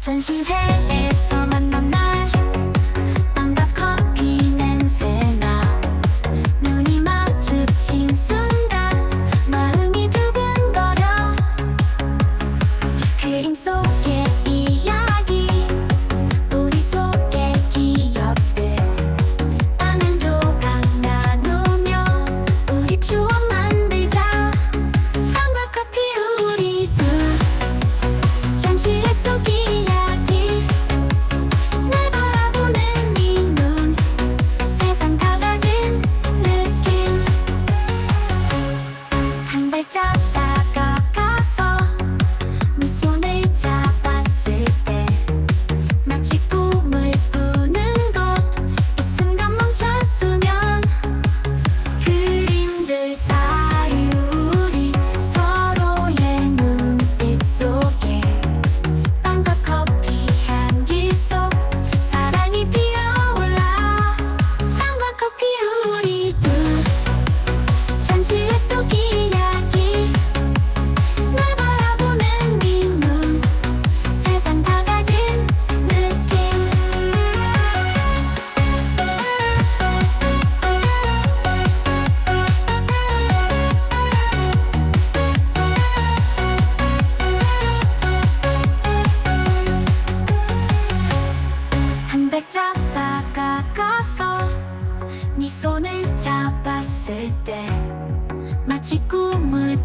전시회에서 my time. 나를 잡다가 가서 네 손을 잡았을 때 마치 꿈을